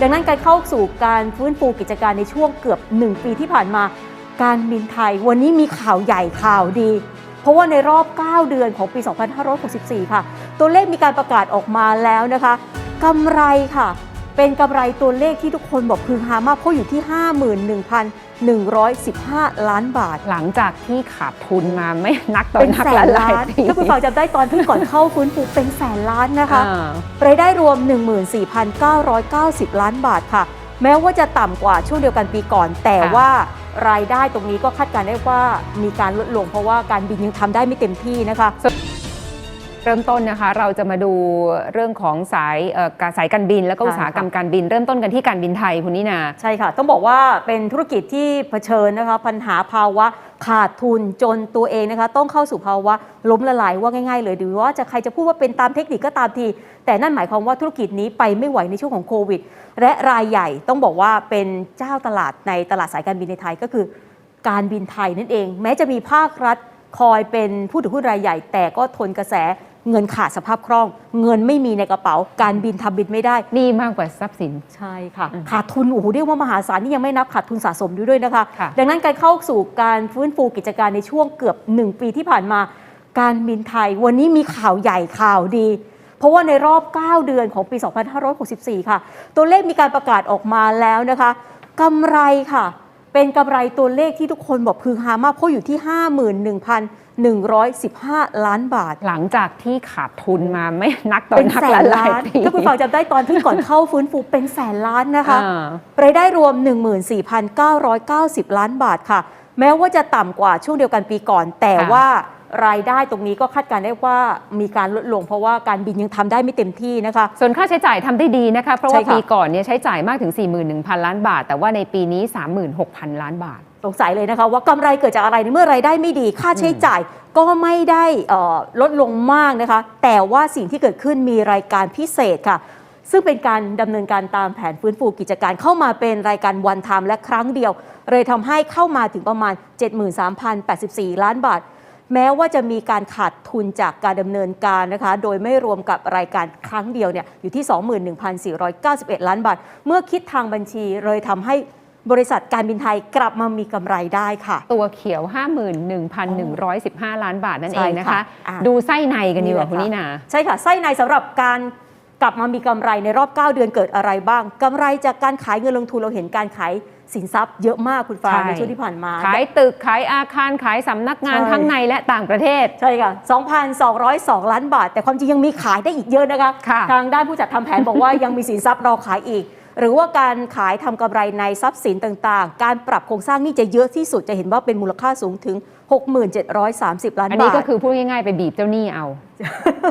ดังนั้นการเข้าสู่การฟื้นฟูกิจการในช่วงเกือบ 1 ปีที่ผ่านมา การบินไทยวันนี้มีข่าวใหญ่ข่าวดี เพราะว่าในรอบ 9 เดือนของปี 2564 ค่ะ ตัวเลขมีการประกาศออกมาแล้วนะคะกำไรค่ะ เป็นกำไรตัวเลขที่ทุกคนบอกพึงหามากเพราะอยู่ที่ 51,115 ล้านบาท หลังจากที่ขาดทุนมาไม่นักต่อเป็นนักแสหนลาล้ายนๆปี ถ้าคุณฟังจำได้ตอนที่ก่อนเข้าฟื้นฟูเป็นแสนล้านนะคะอ่ารายได้รวม 14,990 ล้านบาทค่ะ แม้ว่าจะต่ำกว่าช่วงเดียวกันปีก่อน แต่ค่ะ ว่ารายได้ตรงนี้ก็คาดการณ์ได้ว่ามีการลดลงเพราะว่าการบินยังทำได้ไม่เต็มที่นะคะ เริ่มต้นนะคะ เราจะมาดูเรื่องของสายเอ่อการสายการบิน แล้วก็ค่ะอุตสาหกรรมการบิน เริ่มต้นกันที่การบินไทยคุณนินาใช่ค่ะ ต้องบอกว่าเป็นธุรกิจที่เผชิญนะคะปัญหาภาวะขาดทุนจนตัวเองนะคะ ต้องเข้าสู่ภาวะล้มละลายว่าง่าย ๆ เลยหรือว่าจะใครจะพูดว่าเป็นตามเทคนิคก็ตามที แต่นั่นหมายความว่าธุรกิจนี้ไปไม่ไหวในช่วงของโควิด และรายใหญ่ต้องบอกว่าเป็นเจ้าตลาดในตลาดสายการบินในไทยก็คือการบินไทยนั่นเอง แม้จะมีภาครัฐคอยเป็นผู้ถือหุ้นรายใหญ่ แต่ก็ทนกระแส เงินขาดสภาพคล่อง เงินไม่มีในกระเป๋า การบินทำบินไม่ได้นี่มากกว่าทรัพย์สินใช่ค่ะอืมขาดทุนโอ้โหเรียกว่ามหาศาลนี่ยังไม่นับขาดทุนสะสมอยู่ด้วยนะคะค่ะดังนั้นการเข้าสู่การฟื้นฟูกิจการในช่วงเกือบ 1 ปีที่ผ่านมา การบินไทยวันนี้มีข่าวใหญ่ข่าวดีเพราะว่าในรอบ 9 เดือนของปี 2564 ค่ะ ตัวเลขมีการประกาศออกมาแล้วนะคะกำไรค่ะ เป็นกำไรตัวเลขที่ทุกคนบอกพึงฮามากเพราะอยู่ที่ 51,115 ล้านบาทหลังจากที่ขาดทุนมาไม่นักต่อเป็นนักแสหนลาล้ายนๆปี ถ้าคุณฟังจำได้ตอนที่ก่อนเข้าฟื้นฟูเป็นแสนล้านนะคะ อ่า รายได้รวม 14,990 ล้านบาทค่ะ แม้ว่าจะต่ำกว่าช่วงเดียวกันปีก่อน แต่ค่ะ ว่า รายได้ตรงนี้ก็คาดการณ์ได้ว่ามีการลดลง เพราะว่าการบินยังทำได้ไม่เต็มที่นะคะ ส่วนค่าใช้จ่ายทำได้ดีนะคะ เพราะว่าใช่ค่ะปีก่อนเนี่ยใช้จ่ายมากถึง 41,000 ล้านบาท แต่ว่าในปีนี้ 36,000 ล้านบาทสงสัยเลยนะคะว่ากำไรเกิดจากอะไรในเมื่อรายได้ไม่ดี ค่าใช้จ่ายก็ไม่ได้เอ่อลดลงมากนะคะ แต่ว่าสิ่งที่เกิดขึ้นมีรายการพิเศษค่ะ ซึ่งเป็นการดำเนินการตามแผนฟื้นฟูกิจการเข้ามาเป็นรายการวันไทม์และครั้งเดียว เลยทำให้เข้ามาถึงประมาณ 73,084 ล้านบาท แม้ว่าจะมีการขาดทุนจากการดำเนินการนะคะ โดยไม่รวมกับรายการครั้งเดียวเนี่ยอยู่ที่ 21,491 ล้านบาท เมื่อคิดทางบัญชีเลยทำให้บริษัทการบินไทยกลับมามีกำไรได้ค่ะ ตัวเขียว 51,115 ล้านบาทนั่นใช่เองนะคะค่ะอะดูไส้ในกันดีกว่านี่คุณแหละนิค่ะนาใช่ค่ะไส้ในสำหรับการกลับมามีกำไรในรอบ 9 เดือนเกิดอะไรบ้างกำไรจากการขายเงินลงทุนเราเห็นการขาย สินทรัพย์เยอะมากคุณฟ้าใช่ในช่วงที่ผ่านมา ขายตึก ขายอาคาร ขายสำนักงานใช่ทั้งในและต่างประเทศ ใช่ค่ะ 2,202 ล้านบาท แต่ความจริงยังมีขายได้อีกเยอะนะคะค่ะทางด้านผู้จัดทำแผนบอกว่ายังมีสินทรัพย์รอขายอีก หรือว่าการขายทำกำไรในทรัพย์สินต่างๆ การปรับโครงสร้างนี่จะเยอะที่สุดจะเห็นว่าเป็นมูลค่าสูงถึง6730 ล้านบาท อันนี้ก็คือพูดง่ายๆไปบีบเจ้าหนี้เอา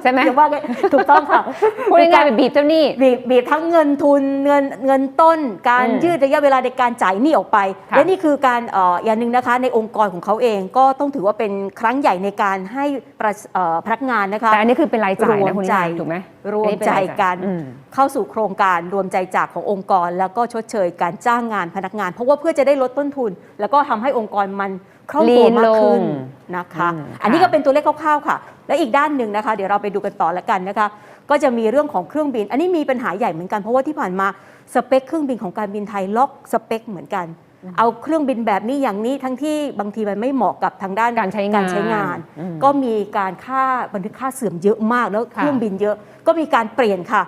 ใช่ไหมเดี๋ยวว่าไงถูกต้องค่ะพูดง่ายๆไปบีบเจ้าหนี้บีบบีบทั้งเงินทุนเงินเงินต้น การอืมยืดระยะเวลาในการจ่ายหนี้ออกไปค่ะและนี่คือการเอ่ออย่างหนึ่งนะคะในองค์กรของเขาเองก็ต้องถือว่าเป็นครั้งใหญ่ในการให้ประเอ่อพนักงานนะคะแต่อันนี้คือเป็นรายจ่ายรวนะมคุณนิใจนาถูกไหมรวมใจกันอืมเข้าสู่โครงการรวมใจจากขององค์กร แล้วก็ชดเชยการจ้างงานพนักงาน เพราะว่าเพื่อจะได้ลดต้นทุน แล้วก็ทำให้องค์กรมัน คล่องตัวมากขึ้นลีนลงนะคะอืมอันนี้ค่ะก็เป็นตัวเลขคร่าวๆค่ะ และอีกด้านหนึ่งนะคะ เดี๋ยวเราไปดูกันต่อแล้วกันนะคะ ก็จะมีเรื่องของเครื่องบิน อันนี้มีปัญหาใหญ่เหมือนกันเพราะว่าที่ผ่านมาสเปคเครื่องบินของการบินไทยล็อกสเปคเหมือนกัน เอาเครื่องบินแบบนี้อย่างนี้ทั้งที่บางทีมันไม่เหมาะกับทางด้านการใช้งานการใช้งานอืมก็มีการค่าบันทึกค่าเสื่อมเยอะมากแล้วค่ะเครื่องบินเยอะก็มีการเปลี่ยนค่ะ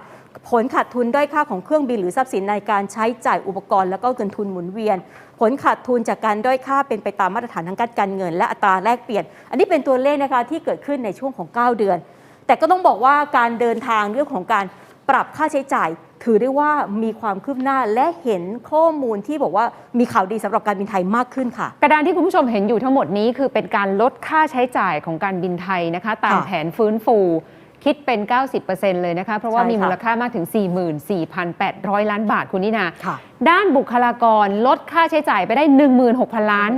ผลขาดทุนด้อยค่าของเครื่องบินหรือทรัพย์สินในการใช้จ่ายอุปกรณ์ แล้วก็เงินทุนหมุนเวียน ผลขาดทุนจากการด้อยค่าเป็นไปตามมาตรฐานทางการการเงิน และอัตราแลกเปลี่ยน อันนี้เป็นตัวเลขนะคะที่เกิดขึ้นในช่วงของ 9 เดือน แต่ก็ต้องบอกว่าการเดินทางเรื่องของการปรับค่าใช้จ่าย ถือได้ว่ามีความคืบหน้าและเห็นข้อมูลที่บอกว่ามีข่าวดีสำหรับการบินไทยมากขึ้นค่ะ กระดานที่คุณผู้ชมเห็นอยู่ทั้งหมดนี้คือเป็นการลดค่าใช้จ่ายของการบินไทยนะคะตามค่ะแผนฟื้นฟู คิดเป็น 90%เลยนะคะ เพราะว่าใช่ค่ะมีมูลค่ามากถึง 44,800 ล้านบาทคุณนินาค่ะด้านบุคลากรลดค่าใช้จ่ายไปได้ 16,000 ล้าน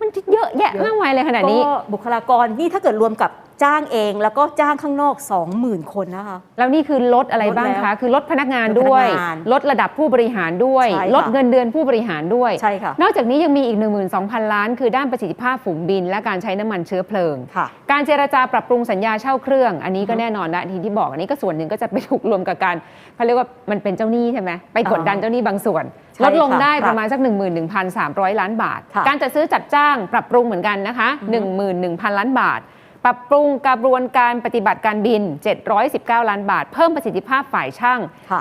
มันเยอะแยะเยอะมากมายเลยขนาดนี้ก็บุคลากรนี่ถ้าเกิดรวมกับ จ้างเองแล้วก็จ้างข้างนอก 20,000 คนนะคะ แล้วนี่คือลดอะไรบ้างลดแล้คะวคือลดพนักงานลดพนักด้วยงานลดระดับผู้บริหารด้วยใช่ค่ะลดเงินเดือนผู้บริหารด้วย ใช่ค่ะ นอกจากนี้ยังมีอีก 12,000 ล้าน คือด้านประสิทธิภาพฝูงบิน และการใช้น้ำมันเชื้อเพลิงค่ะการเจรจาปรับปรุงสัญญาเช่าเครื่อง อันนี้ก็แน่นอนละทีที่บอกอันนี้ก็ส่วนหนึ่งก็จะไปถูกรวมกับการเขาเรียกว่ามันเป็นเจ้าหนี้ใช่ไหมไปกดดันอ่าเจ้าหนี้บางส่วนใช่ลดลงค่ะได้ค่ะประมาณสัก 11,300 ล้านบาทค่ะการจัดซื้อจัดจ้างปรับปรุงเหมือนกันนะคะ 11,000 ล้านบาท ปรับปรุงกระบวนการปฏิบัติการบิน 719 ล้านบาท เพิ่มประสิทธิภาพฝ่ายช่างค่ะ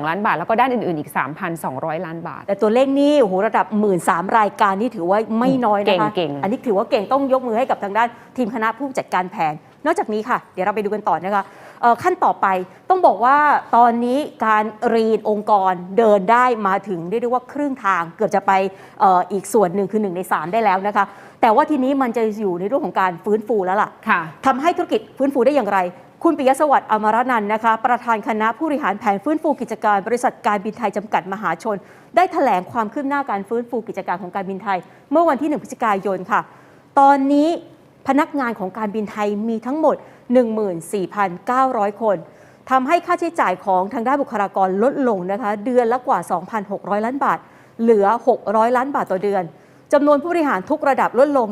802 ล้านบาท แล้วก็ด้านอื่น ๆ อีก 3,200 ล้านบาท แต่ตัวเลขนี่โอ้โหระดับ 1 3ื่นรายการนี่ถือว่าไม่น้อยนะคะเก่งๆอันนี้ถือว่าเก่งต้องยกมือให้กับทางด้านทีมคณะผู้จัดการแผน นอกจากนี้ค่ะ เดี๋ยวเราไปดูกันต่อนะคะเอ่อ ขั้นต่อไปต้องบอกว่าตอนนี้การรีนองค์กรเดินได้มาถึงเรียกได้ว่าครึ่งทางเกือบจะไปเอออีกส่วนหนึ่งคือ 1 ใน 3 ได้แล้วนะคะ แต่ว่าทีนี้มันจะอยู่ในเรื่องของการฟื้นฟูแล้วล่ะค่ะทำให้ธุรกิจฟื้นฟูได้อย่างไร คุณปิยสวัสดิ์อมรนันท์นะคะ ประธานคณะผู้บริหารแผนฟื้นฟูกิจการ บริษัทการบินไทยจำกัดมหาชน ได้แถลงความคืบหน้าการฟื้นฟูกิจการของการบินไทย เมื่อวันที่1พฤศจิกายนค่ะ ตอนนี้พนักงานของการบินไทยมีทั้งหมด 14,900 คนทำให้ค่าใช้จ่ายของทางด้านบุคลากรลดลงนะคะ เดือนละกว่า 2,600 ล้านบาท เหลือ 600 ล้านบาทต่อเดือนจำนวนผู้บริหารทุกระดับลดลง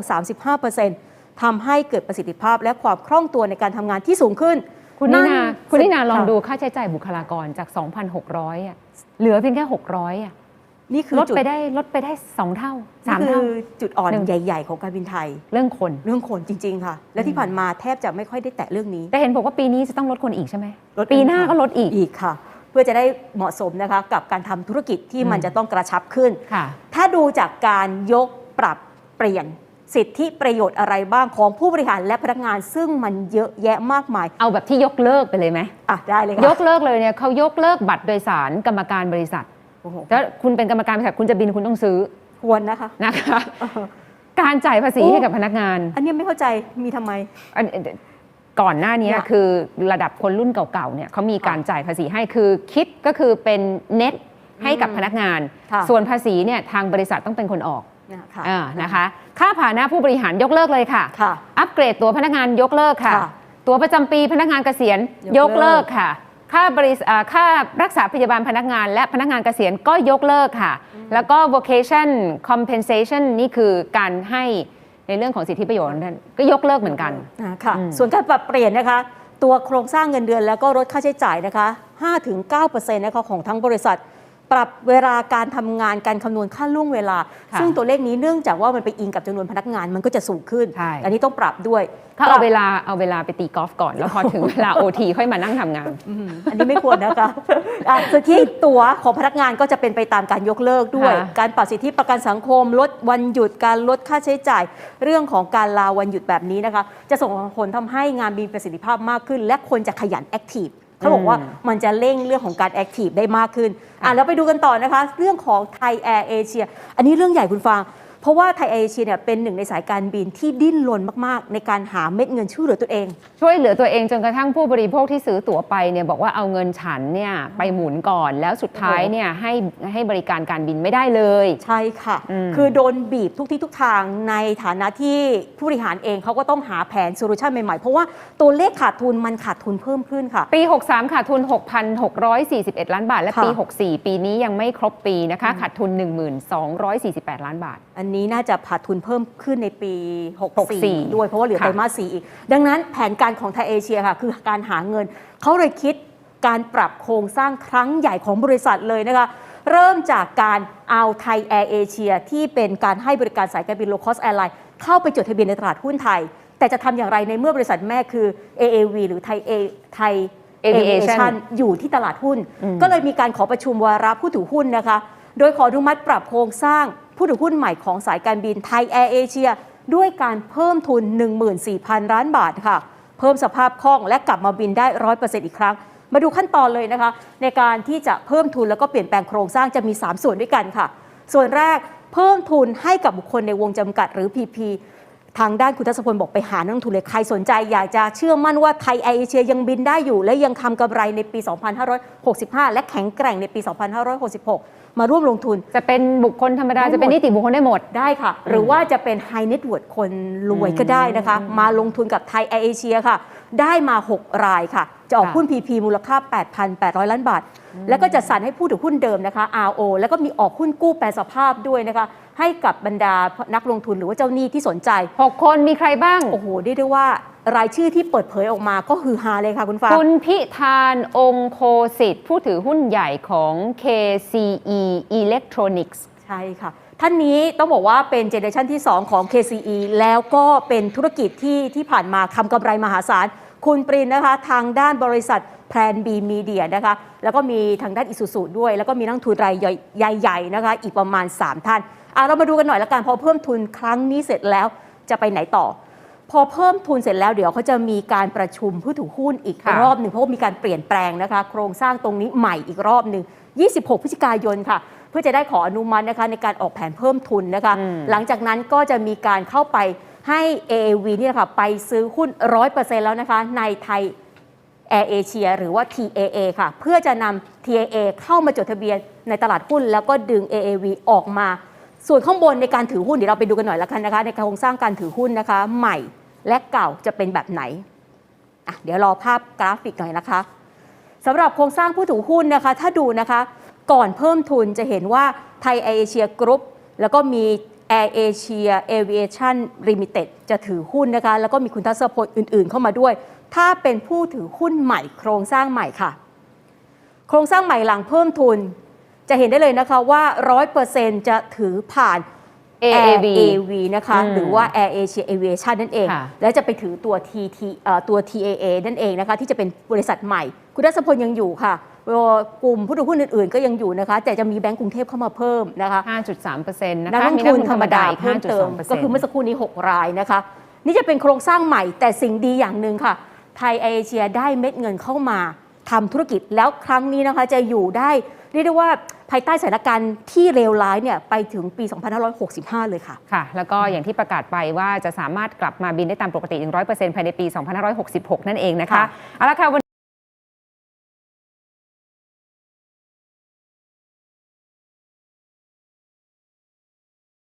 35%ทำให้เกิดประสิทธิภาพและความคล่องตัวในการทำงานที่สูงขึ้น คุณนินานั่นคุณนินาลองค่ะดูค่าใช้จ่ายบุคลากรจาก 2,600อะเหลือเพียงแค่ 600อะ นี่คือลดจุดไปได้ลดไปได้2เท่านี่3คืเท่า อจุดอ่อนหนึ่ง ใหญ่ ๆ ของการบินไทย เรื่องคน เรื่องคนจริง ๆ ค่ะ และที่ผ่านมาแทบจะไม่ค่อยได้แตะเรื่องนี้ แต่เห็นบอกว่าปีนี้จะต้องลดคนอีกใช่ไหมลดปีหน้าค่ะ ก็ลดอีก อีกค่ะ เพื่อจะได้เหมาะสมนะคะกับการทำธุรกิจที่มันอืม จะต้องกระชับขึ้น ค่ะ ถ้าดูจากการยกปรับเปลี่ยน สิทธิประโยชน์อะไรบ้างของผู้บริหารและพนักงาน ซึ่งมันเยอะแยะมากมายเอาแบบที่ยกเลิกไปเลยไหม อะได้เลยยค่ะกเลิกเลยเนี่ยเขายกเลิกบัตรโดยสารกรรมการบริษัท โอ้โหถ้าคุณเป็นกรรมการบริษัทคุณจะบินคุณต้องซื้อควรนะคะนะคะ การจ่ายภาษีโอ้ให้กับพนักงาน อันนี้ไม่เข้าใจมีทำไมอันก่อนหน้านี้เนี่ยคือระดับคนรุ่นเก่าๆเนี่ยเขามีการจ่ายภาษีให้คือคิดก็คือเป็นเน็ตให้กับพนักงานค่ะส่วนภาษีเนี่ยทางบริษัทต้องเป็นคนออกเนี่ยค่ะอ่านะคะ ค่าผ่าหนะผู้บริหารยกเลิกเลยค่ะค่ะ อัปเกรดตัวพนักงานยกเลิกค่ะค่ะตัวประจำปีพนักงานเกษียณยยกกเลิเลิกกค่ะ ค่าบริษอ่าค่ารักษาพยาบาลพนักงาน และพนักงานเกษียณก็ยกเลิกค่ะ แล้วก็ vocation compensation นี่คือการให้ในเรื่องของสิทธิประโยชน์นั้นก็ยกเลิกเหมือนกันอ่าค่ะอืมส่วนการปรับเปลี่ยนนะคะ ตัวโครงสร้างเงินเดือนแล้วก็ลดค่าใช้จ่ายนะคะ5-9%นะคะของทั้งบริษัท ปรับเวลาการทำงานการคำนวณค่าล่วงเวลาค่ะซึ่งตัวเลขนี้เนื่องจากว่ามันไปอิงกับจำนวนพนักงานมันก็จะสูงขึ้นใช่อันนี้ต้องปรับด้วยเขาปเอารับเวลาเอาเวลาไปตีกอล์ฟก่อน แล้วพอถึงเวลา OT ค่อยมานั่งทำงานอืมอันนี้ไม่ควรนะคะอะส่วนที่ตัวของพนักงานก็จะเป็นไปตามการยกเลิกด้วยค่ะการปรับสิทธิประกันสังคม ลดวันหยุดการลดค่าใช้จ่าย เรื่องของการลาวันหยุดแบบนี้นะคะ จะส่งผลทำให้งานมีประสิทธิภาพมากขึ้น และคนจะขยันแอคทีฟ เขาบอกว่ามันจะเร่งเรื่องของการแอคทีฟได้มากขึ้นอะแล้วไปดูกันต่อนะคะ เรื่องของไทยแอร์เอเชียอันนี้เรื่องใหญ่คุณฟัง เพราะว่าไทยแอร์เอเชียเนี่ยเป็นหนึ่งในสายการบินที่ดิ้นรนมากๆ ในการหาเม็ดเงินช่วยเหลือตัวเอง ช่วยเหลือตัวเองจนกระทั่งผู้บริโภคที่ซื้อตั๋วไปเนี่ยบอกว่าเอาเงินฉันเนี่ยไปหมุนก่อน แล้วสุดท้ายเนี่ยให้ให้บริการการบินไม่ได้เลย ใช่ค่ะอืมคือโดนบีบทุกที่ทุกทางในฐานะที่ผู้บริหารเองเขาก็ต้องหาแผนโซลูชันใหม่ๆ เพราะว่าตัวเลขขาดทุนมันขาดทุนเพิ่มขึ้นค่ะ ปี 63 ขาดทุน 6,641 ล้านบาท และปีค่ะ64 ปีนี้ยังไม่ครบปีนะคะขาดทุน 1,248 ล้านบาทอันนี้น่าจะขาดทุนเพิ่มขึ้นในปี 64 64ด้วยเพราะว่าเหลือค่ะไตรมาส4อีก ดังนั้นแผนการของไทยเอเชียค่ะ คือการหาเงิน เขาเลยคิดการปรับโครงสร้างครั้งใหญ่ของบริษัทเลยนะคะ เริ่มจากการเอาไทยแอร์เอเชียที่เป็นการให้บริการสายการบินโลคอสแอร์ไลน์เข้าไปจดทะเบียนในตลาดหุ้นไทย แต่จะทำอย่างไรในเมื่อบริษัทแม่คือ AAV หรือไทยเอไทย Aviation อยู่ที่ตลาดหุ้นอืมก็เลยมีการขอประชุมวาระผู้ถือหุ้นนะคะ โดยขออนุมัติปรับโครงสร้าง ผู้ถือหุ้นใหม่ของสายการบินไทยแอร์เอเชียด้วยการเพิ่มทุน 14,000 ล้านบาทค่ะ เพิ่มสภาพคล่องและกลับมาบินได้ 100%อีกครั้ง มาดูขั้นตอนเลยนะคะ ในการที่จะเพิ่มทุนแล้วก็เปลี่ยนแปลงโครงสร้างจะมี 3 ส่วนด้วยกันค่ะ ส่วนแรกเพิ่มทุนให้กับบุคคลในวงจำกัดหรือ PP ทางด้านคุณทัศพลบอกไปหานักลงทุนเลยใครสนใจ อยากจะเชื่อมั่นว่าไทยแอร์เอเชียยังบินได้อยู่ และยังทำกำไรในปี 2565 และแข็งแกร่งในปี 2566 มาร่วมลงทุน จะเป็นบุคคลธรรมดาได้หมดจะเป็นนิติบุคคลได้หมดได้ค่ะ หรือว่าจะเป็น High Net Worth คนรวยก็ได้นะคะ มาลงทุนกับไทยแอร์เอเชียค่ะ ได้มา 6 รายค่ะ จะออกค่ะหุ้น PP มูลค่า 8,800 ล้านบาท แล้วก็จะสั่นให้ผู้ถือหุ้นเดิมนะคะ RO แล้วก็มีออกหุ้นกู้แปรสภาพด้วยนะคะ ให้กับบรรดานักลงทุนหรือว่าเจ้าหนี้ที่สนใจ 6 คนมีใครบ้าง โอ้โหเรียกได้ว่ารายชื่อที่เปิดเผยออกมาก็คือฮาเลยค่ะคุณฟ้า คุณพิธานองคโคสิทธิ์ ผู้ถือหุ้นใหญ่ของ KCE Electronics ใช่ค่ะ ท่านนี้ต้องบอกว่าเป็นเจเนอเรชันที่ 2 ของ KCE แล้วก็เป็นธุรกิจที่ที่ผ่านมาทำกำไรมหาศาล คุณปรินนะคะ ทางด้านบริษัทแพลนบีมีเดียนะคะ แล้วก็มีทางด้านอิสุสุด้วย แล้วก็มีนักทุนรายใหญ่ๆนะคะ อีกประมาณ 3 ท่าน อะเรามาดูกันหน่อยละกันพอเพิ่มทุนครั้งนี้เสร็จแล้วจะไปไหนต่อ พอเพิ่มทุนเสร็จแล้วเดี๋ยวเขาจะมีการประชุมผู้ถือหุ้นอีกค่ะ รอบหนึ่งเพราะว่ามีการเปลี่ยนแปลงนะคะ โครงสร้างตรงนี้ใหม่อีกรอบหนึ่ง 26 พฤศจิกายนค่ะ เพื่อจะได้ขออนุมัตินะคะในการออกแผนเพิ่มทุนนะคะ อืม หลังจากนั้นก็จะมีการเข้าไปให้ AAV นี่นะคะไปซื้อหุ้น 100%แล้วนะคะในไทย Air Asia หรือว่า TAA ค่ะ เพื่อจะนำ TAA เข้ามาจดทะเบียนในตลาดหุ้น แล้วก็ดึง AAV ออกมา ส่วนข้างบนในการถือหุ้นเดี๋ยวเราไปดูกันหน่อยละกันนะคะ ในโครงสร้างการถือหุ้นนะคะ ใหม่และเก่าจะเป็นแบบไหนอะเดี๋ยวรอภาพกราฟิกหน่อยนะคะสำหรับโครงสร้างผู้ถือหุ้นนะคะ ถ้าดูนะคะ ก่อนเพิ่มทุนจะเห็นว่าไทย Air Asia Group แล้วก็มี Air Asia Aviation Limited จะถือหุ้นนะคะ แล้วก็มีคุณทัศพลอื่น ๆ เข้ามาด้วย ถ้าเป็นผู้ถือหุ้นใหม่ โครงสร้างใหม่ค่ะ โครงสร้างใหม่หลังเพิ่มทุน จะเห็นได้เลยนะคะว่า 100%จะถือผ่าน AAV Air AV นะคะอืมหรือว่า Air Asia Aviation นั่นเองค่ะแล้วจะไปถือตัว TT เอ่อตัว TAA นั่นเองนะคะ ที่จะเป็นบริษัทใหม่ คุณทัศพลยังอยู่ค่ะกลุ่มผู้ถือหุ้นอื่นๆ ก็ยังอยู่นะคะ แต่จะมีแบงก์กรุงเทพเข้ามาเพิ่มนะคะ 5.3%นะนักคะลงมีทุนธรรมดาอีกเพิ่มเติม5.2%ก็คือเมื่อสักครู่นี้ 6 รายนะคะ นี่จะเป็นโครงสร้างใหม่แต่สิ่งดีอย่างหนึ่งค่ะ ไทยเอเชียได้เม็ดเงินเข้ามา ทำธุรกิจแล้วครั้งนี้นะคะจะอยู่ได้เรียกได้ว่าภายใต้สถานการณ์ที่เลวร้ายเนี่ยไปถึงปี 2565 เลยค่ะ ค่ะ แล้วก็อย่างที่ประกาศไปว่าจะสามารถกลับมาบินได้ตามปกติ 100%ภายในปี 2566 นั่นเองนะคะค่ะเอาละค่ะ